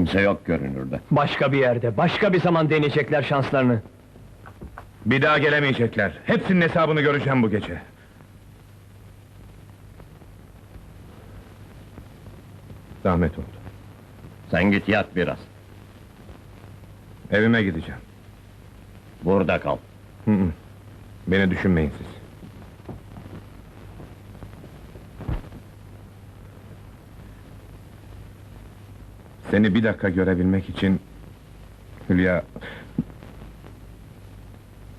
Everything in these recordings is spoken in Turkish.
Kimse yok görünürde. Başka bir yerde, başka bir zaman deneyecekler şanslarını. Bir daha gelemeyecekler. Hepsinin hesabını göreceğim bu gece. Zahmet oldu. Sen git yat biraz. Evime gideceğim. Burada kal. Hı hı. Beni düşünmeyin siz. Seni bir dakika görebilmek için... Hülya...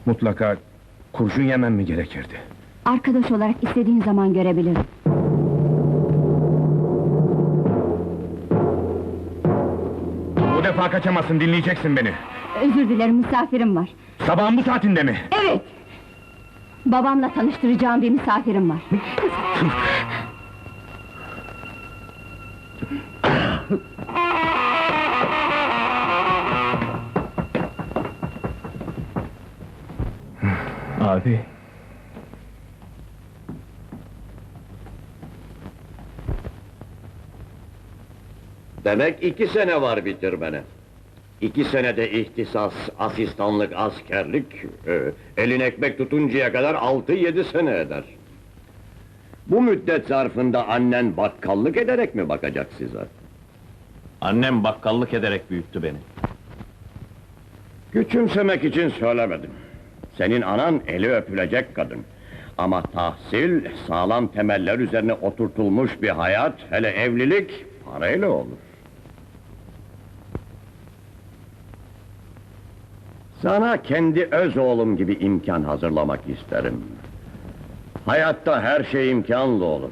Mutlaka kurşun yemem mi gerekirdi? Arkadaş olarak istediğin zaman görebilirim. Bu defa kaçamazsın, dinleyeceksin beni. Özür dilerim, misafirim var. Sabahın bu saatinde mi? Evet! Babamla tanıştıracağım bir misafirim var. Abi. Demek iki sene var bitirmene. İki senede ihtisas, asistanlık, askerlik... e, ...elin ekmek tutuncaya kadar altı yedi sene eder. Bu müddet zarfında annen bakkallık ederek mi bakacak size? Annem bakkallık ederek büyüttü beni. Küçümsemek için söylemedim. Senin anan eli öpülecek kadın. Ama tahsil, sağlam temeller üzerine oturtulmuş bir hayat, hele evlilik parayla olur. Sana kendi öz oğlum gibi imkan hazırlamak isterim. Hayatta her şey imkanlı olur.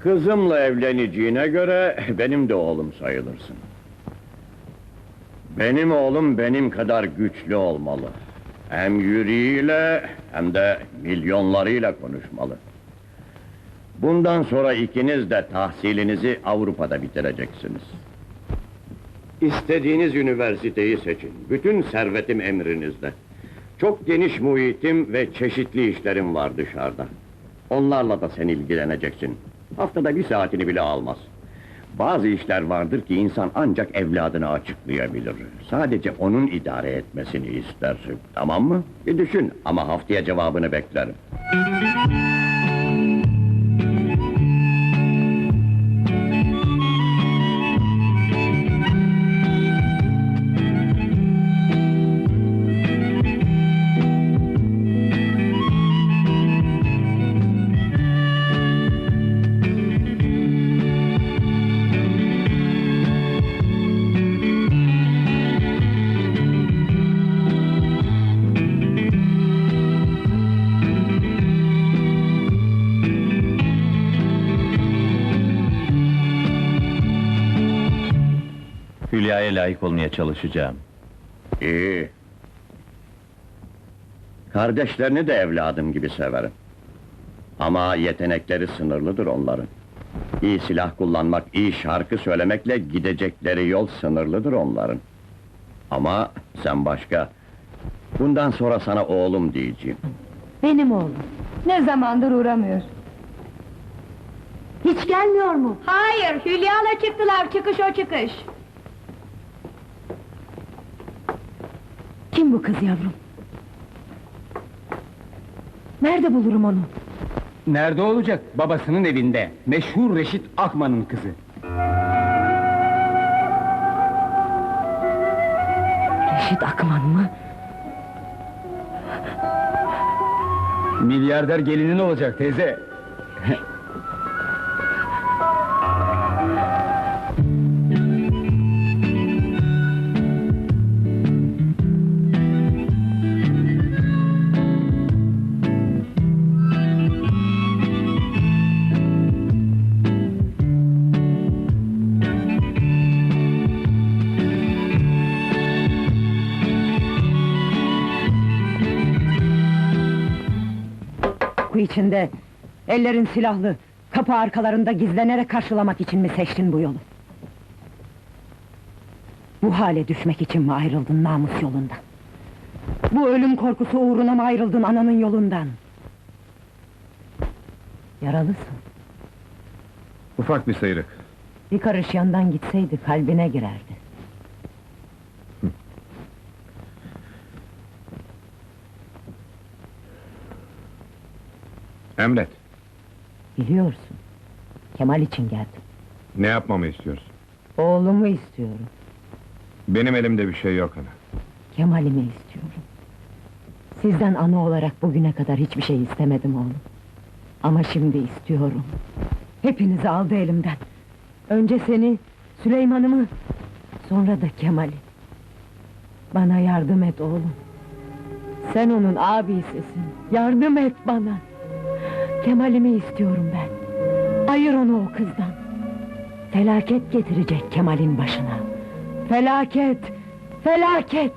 Kızımla evleneceğine göre benim de oğlum sayılırsın. Benim oğlum benim kadar güçlü olmalı. Hem yüreğiyle hem de milyonlarıyla konuşmalı. Bundan sonra ikiniz de tahsilinizi Avrupa'da bitireceksiniz. İstediğiniz üniversiteyi seçin. Bütün servetim emrinizde. Çok geniş muhitim ve çeşitli işlerim var dışarıda. Onlarla da sen ilgileneceksin. Haftada bir saatini bile almaz. Bazı işler vardır ki insan ancak evladına açıklayabilir. Sadece onun idare etmesini ister. Tamam mı? Bir düşün ama haftaya cevabını beklerim. Hülya'ya layık olmaya çalışacağım. İyi. Kardeşlerini de evladım gibi severim. Ama yetenekleri sınırlıdır onların. İyi silah kullanmak, iyi şarkı söylemekle gidecekleri yol sınırlıdır onların. Ama sen başka. Bundan sonra sana oğlum diyeceğim. Benim oğlum. Ne zamandır uğramıyor. Hiç gelmiyor mu? Hayır, Hülya'la çıktılar, çıkış o çıkış. Kim bu kız yavrum? Nerede bulurum onu? Nerede olacak? Babasının evinde. Meşhur Reşit Akman'ın kızı. Reşit Akman mı? Milyarder gelinin olacak teyze. Korku içinde, ellerin silahlı, kapı arkalarında gizlenerek karşılamak için mi seçtin bu yolu? Bu hale düşmek için mi ayrıldın namus yolundan? Bu ölüm korkusu uğruna mı ayrıldın ananın yolundan? Yaralısın. Ufak bir sıyrık. Bir karış yandan gitseydi kalbine girerdi. Emret. Biliyorsun. Kemal için geldim. Ne yapmamı istiyorsun? Oğlumu istiyorum. Benim elimde bir şey yok ana. Kemal'imi istiyorum. Sizden ana olarak bugüne kadar hiçbir şey istemedim oğlum. Ama şimdi istiyorum. Hepinizi aldı elimden. Önce seni, Süleyman'ımı, sonra da Kemal'i. Bana yardım et oğlum. Sen onun abisisin. Yardım et bana. Kemal'imi istiyorum ben. Ayır onu o kızdan. Felaket getirecek Kemal'in başına. Felaket! Felaket!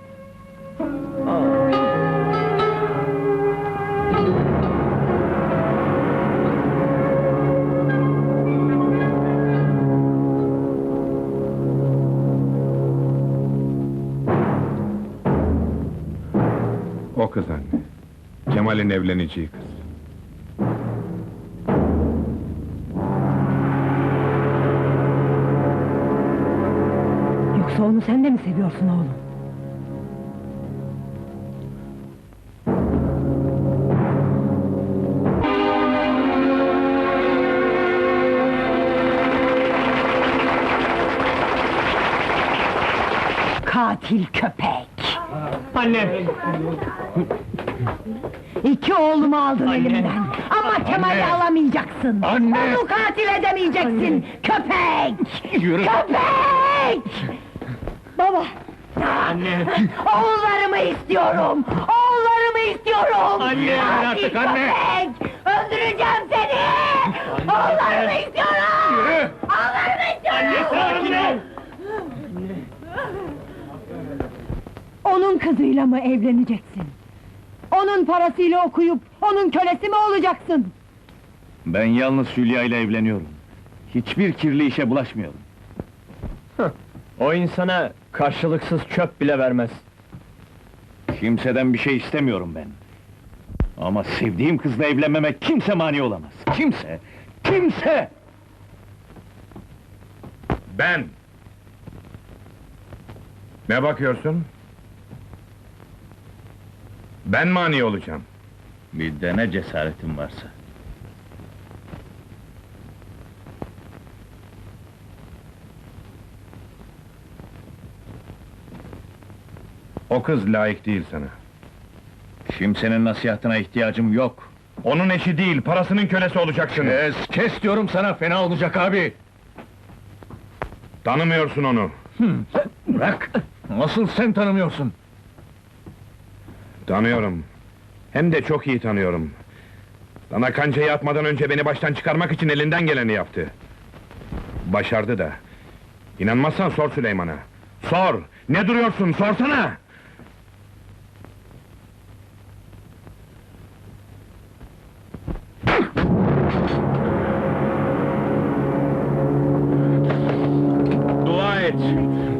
O kız anne. Kemal'in evleneceği kız. Onu sen de mi seviyorsun oğlum? Katil köpek! Anne! İki oğlumu aldın Anne. elimden! Ama Kemal'i alamayacaksın! Anne. Onu katil edemeyeceksin! Köpek! Yürü. Köpek! Anne! Oğullarımı istiyorum! Oğullarımı istiyorum! Anne, yeter artık, anne! köpek! Öldüreceğim seni! Oğullarımı istiyorum! Yürü! Oğullarımı istiyorum! Sakin ol! Onun kızıyla mı evleneceksin? Onun parasıyla okuyup, onun kölesi mi olacaksın? Ben yalnız Hülya ile evleniyorum. Hiçbir kirli işe bulaşmıyorum. O insana karşılıksız çöp bile vermez. Kimseden bir şey istemiyorum ben. Ama sevdiğim kızla evlenmeme kimse mani olamaz. Kimse! Kimse! Ben! Ne bakıyorsun? Ben mani olacağım. Bir de ne cesaretin varsa. O kız layık değil sana. Kimsenin nasihatine ihtiyacım yok. Onun eşi değil, parasının kölesi olacaksın. Kes, kes diyorum sana, fena olacak abi! Tanımıyorsun onu. Bırak! Nasıl sen tanımıyorsun? Tanıyorum. Hem de çok iyi tanıyorum. Sana kancayı atmadan önce beni baştan çıkarmak için elinden geleni yaptı. Başardı da. İnanmazsan sor Süleyman'a. Sor! Ne duruyorsun, sorsana!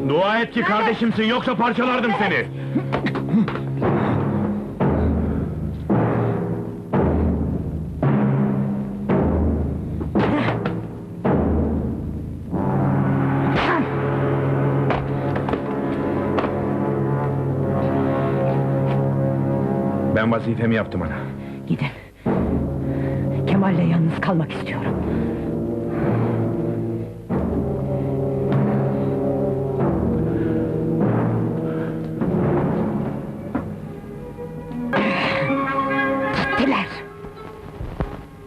Dua et ki kardeşimsin, yoksa parçalardım seni! Ben vazifemi yaptım ana. Gidin. Kemal'le yalnız kalmak istiyorum.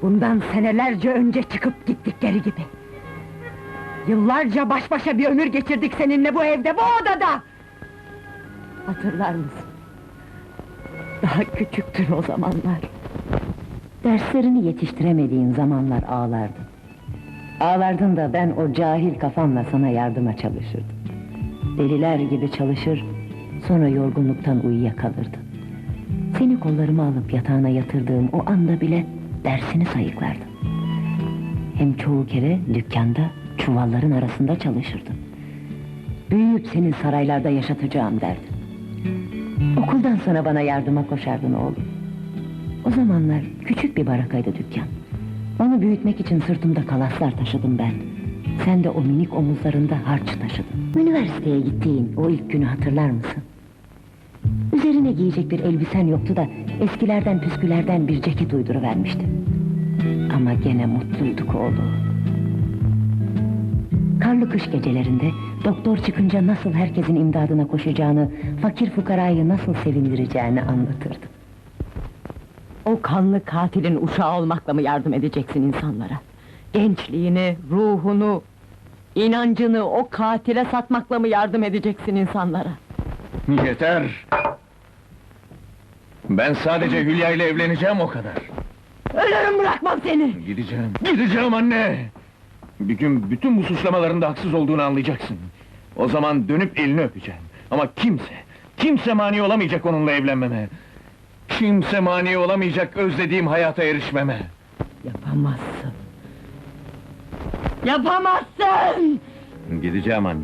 Bundan senelerce önce çıkıp gittikleri gibi. Yıllarca baş başa bir ömür geçirdik seninle bu evde, bu odada! Hatırlar mısın? Daha küçüktün o zamanlar. Derslerini yetiştiremediğin zamanlar ağlardın. Ağlardın da ben o cahil kafamla sana yardıma çalışırdım. Deliler gibi çalışır, sonra yorgunluktan uyuyakalırdın. Seni kollarıma alıp yatağına yatırdığım o anda bile dersini sayıklardın. Hem çoğu kere dükkanda çuvalların arasında çalışırdın. Büyüyüp seni saraylarda yaşatacağım derdin. Okuldan sonra bana yardıma koşardın oğlum. O zamanlar küçük bir barakaydı dükkan. Onu büyütmek için sırtımda kalaslar taşıdım ben. Sen de o minik omuzlarında harç taşıdın. Üniversiteye gittiğin o ilk günü hatırlar mısın? Üzerine giyecek bir elbisen yoktu da eskilerden püskülerden bir ceket uyduruvermiştim. Ama gene mutluyduk oğlum. Karlı kış gecelerinde doktor çıkınca nasıl herkesin imdadına koşacağını, fakir fukarayı nasıl sevindireceğini anlatırdı. O kanlı katilin uşağı olmakla mı yardım edeceksin insanlara? Gençliğini, ruhunu, inancını o katile satmakla mı yardım edeceksin insanlara? Yeter! Ben sadece Hülya ile evleneceğim o kadar. Ölürüm bırakmam seni! Gideceğim, gideceğim anne! Bir gün bütün bu suçlamalarında haksız olduğunu anlayacaksın. O zaman dönüp elini öpeceğim. Ama kimse, kimse mani olamayacak onunla evlenmeme. Kimse mani olamayacak özlediğim hayata erişmeme. Yapamazsın! Yapamazsın! Gideceğim anne.